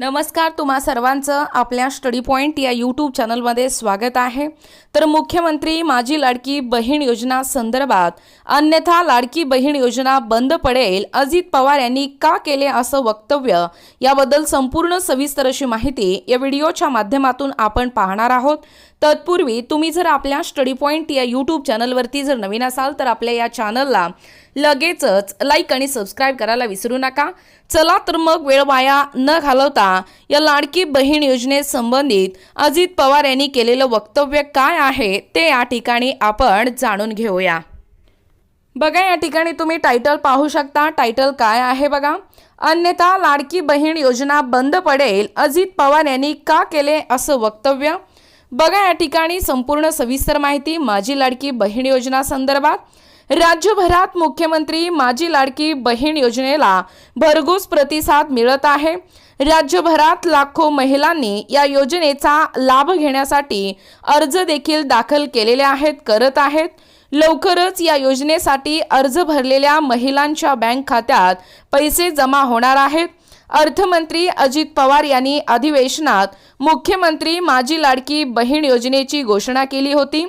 नमस्कार तुम्हा सर्वांचं आपल्या स्टडी पॉईंट या यूट्यूब चॅनलमध्ये स्वागत आहे. तर मुख्यमंत्री माझी लाडकी बहीण योजना संदर्भात अन्यथा लाडकी बहीण योजना बंद पडेल अजित पवार यांनी का केले असं वक्तव्य याबद्दल संपूर्ण सविस्तर अशी माहिती या व्हिडिओच्या माध्यमातून आपण पाहणार आहोत. तत्पूर्वी तुम्ही जर आपल्या स्टडी पॉईंट या यूट्यूब चॅनलवरती जर नवीन असाल तर आपल्या या चॅनलला लगेचच लाईक आणि सबस्क्राईब करायला विसरू नका. चला तर मग वेळ वाया न घालवता या लाडकी बहीण योजनेसंबंधित अजित पवार यांनी केलेलं वक्तव्य काय आहे ते या ठिकाणी आपण जाणून घेऊया. बघा या ठिकाणी तुम्ही टायटल पाहू शकता. टायटल काय आहे बघा? अन्यथा लाडकी बहीण योजना बंद पडेल. अजित पवार यांनी का केले असं वक्तव्य? बघा या ठिकाणी संपूर्ण सविस्तर माहिती माझी लाडकी बहीण योजना संदर्भात. राज्यभरात मुख्यमंत्री माझी लाडकी बहीण योजनेला भरघोस प्रतिसाद मिळत आहे. राज्यभरात लाखो महिलांनी या योजनेचा लाभ घेण्यासाठी अर्ज देखील दाखल केलेले आहेत करत आहेत. लवकरच या योजनेसाठी अर्ज भरलेल्या महिलांच्या बँक खात्यात पैसे जमा होणार आहेत. अर्थमंत्री अजित पवार यांनी अधिवेशनात मुख्यमंत्री माझी लाडकी बहीण योजनेची घोषणा केली होती.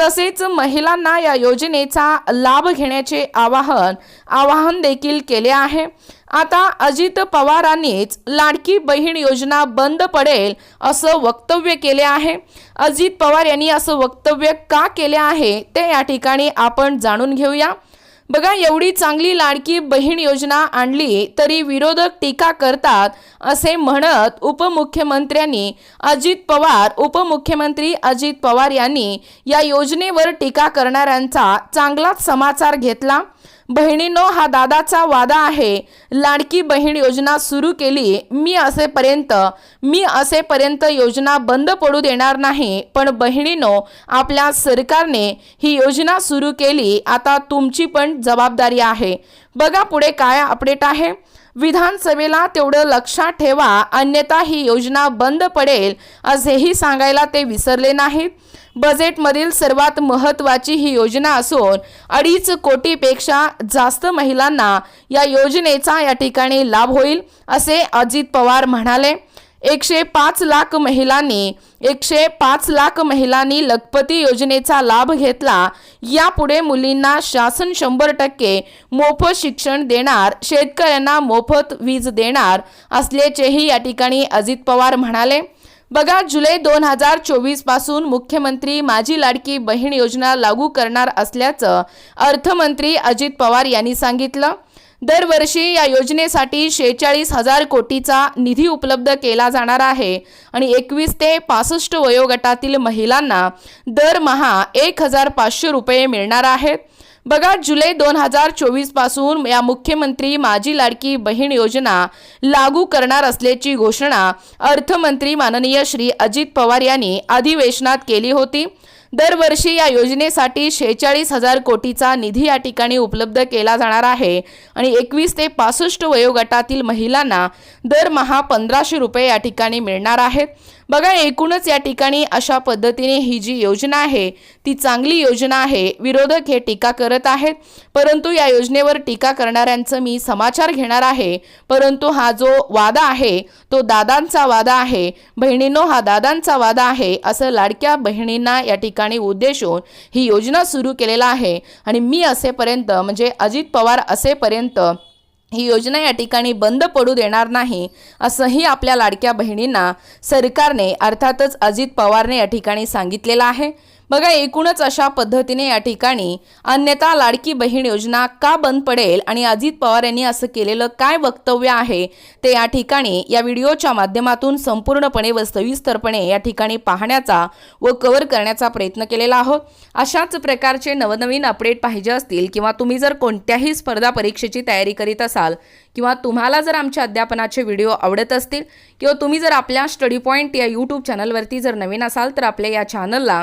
तसेच महिलांना या योजनेचा लाभ घेण्याचे आवाहन आवाहन देखील केले आहे. आता अजित पवारांनीच लाडकी बहीण योजना बंद पडेल असं वक्तव्य केले आहे. अजित पवार यांनी असं वक्तव्य का केले आहे ते या ठिकाणी आपण जाणून घेऊया. बघा एवढी चांगली लाडकी बहीण योजना आणली तरी विरोधक टीका करतात असे म्हणत उपमुख्यमंत्र्यांनी अजित पवार उपमुख्यमंत्री अजित पवार यांनी या योजनेवर टीका करणाऱ्यांचा चांगलाच समाचार घेतला. बहिणींनो हा दादाचा वादा आहे. लाडकी बहीण योजना सुरू केली. मी असेपर्यंत मी असेपर्यंत योजना बंद पडू देणार नाही. पण बहिणीनो आपल्या सरकारने ही योजना सुरू केली. आता तुमची पण जबाबदारी आहे. बघा पुढे काय अपडेट आहे. विधानसभेला तेवढं लक्षात ठेवा अन्यथा ही योजना बंद पडेल असेही सांगायला ते विसरले नाहीत. बजेटमधील सर्वात महत्त्वाची ही योजना असून अडीच कोटीपेक्षा जास्त महिलांना या योजनेचा या ठिकाणी लाभ होईल असे अजित पवार म्हणाले. एकशे पाच लाख महिलांनी एकशे पाच लाख महिलांनी लखपती योजनेचा लाभ घेतला. यापुढे मुलींना शासन शंभर टक्के मोफत शिक्षण देणार शेतकऱ्यांना मोफत वीज देणार असल्याचेही या ठिकाणी अजित पवार म्हणाले. बघा जुलै दोन हजार चोवीसपासून मुख्यमंत्री माझी लाडकी बहीण योजना लागू करणार असल्याचं अर्थमंत्री अजित पवार यांनी सांगितलं. दरवर्षी या योजनेसाठी शेहेचाळीस हजार कोटीचा निधी उपलब्ध केला जाणार आहे. आणि एकवीस ते पासष्ट वयोगटातील महिलांना दरमहा एक हजार पाचशे रुपये मिळणार आहेत. बघा जुलै दोन हजार चोवीसपासून या मुख्यमंत्री माझी लाडकी बहीण योजना लागू करणार असल्याची घोषणा अर्थमंत्री माननीय श्री अजित पवार यांनी अधिवेशनात केली होती. दरवर्षी या योजनेसाठी शेहेचाळीस हजार कोटीचा निधी या ठिकाणी उपलब्ध केला जाणार आहे. आणि एकवीस ते पासष्ट वयोगटातील महिलांना दरमहा पंधराशे रुपये या ठिकाणी मिळणार आहेत. बघा एकूणच या ठिकाणी अशा पद्धतीने ही जी योजना आहे ती चांगली योजना आहे विरोधक हे टीका करत आहेत. परंतु या योजनेवर टीका करणाऱ्यांचं मी समाचार घेणार आहे. परंतु हा जो वादा आहे तो दादांचा वादा आहे. बहिणींनो हा दादांचा वादा आहे असं लाडक्या बहिणींना या ठिकाणी उद्देशून ही योजना सुरू केलेला आहे. आणि मी असेपर्यंत म्हणजे अजित पवार असेपर्यंत ही योजना या ठिकाणी बंद पडू देणार नाही असंही आपल्या लाडक्या बहिणींना सरकारने अर्थातच अजित पवारने या ठिकाणी सांगितलेलं आहे. बघा एकूणच अशा पद्धतीने या ठिकाणी अन्यथा लाडकी बहीण योजना का बंद पडेल आणि अजित पवार यांनी असं केलेलं काय वक्तव्य आहे ते या ठिकाणी या व्हिडिओच्या माध्यमातून संपूर्णपणे व सविस्तरपणे या ठिकाणी पाहण्याचा व कव्हर करण्याचा प्रयत्न केलेला आहोत. अशाच प्रकारचे नवनवीन अपडेट पाहिजे असतील किंवा तुम्ही जर कोणत्याही स्पर्धा परीक्षेची तयारी करीत असाल किंवा तुम्हाला जर आमच्या अध्यापनाचे व्हिडिओ आवडत असतील किंवा तुम्ही जर आपल्या स्टडी पॉईंट या यूट्यूब चॅनलवरती जर नवीन असाल तर आपल्या या चॅनलला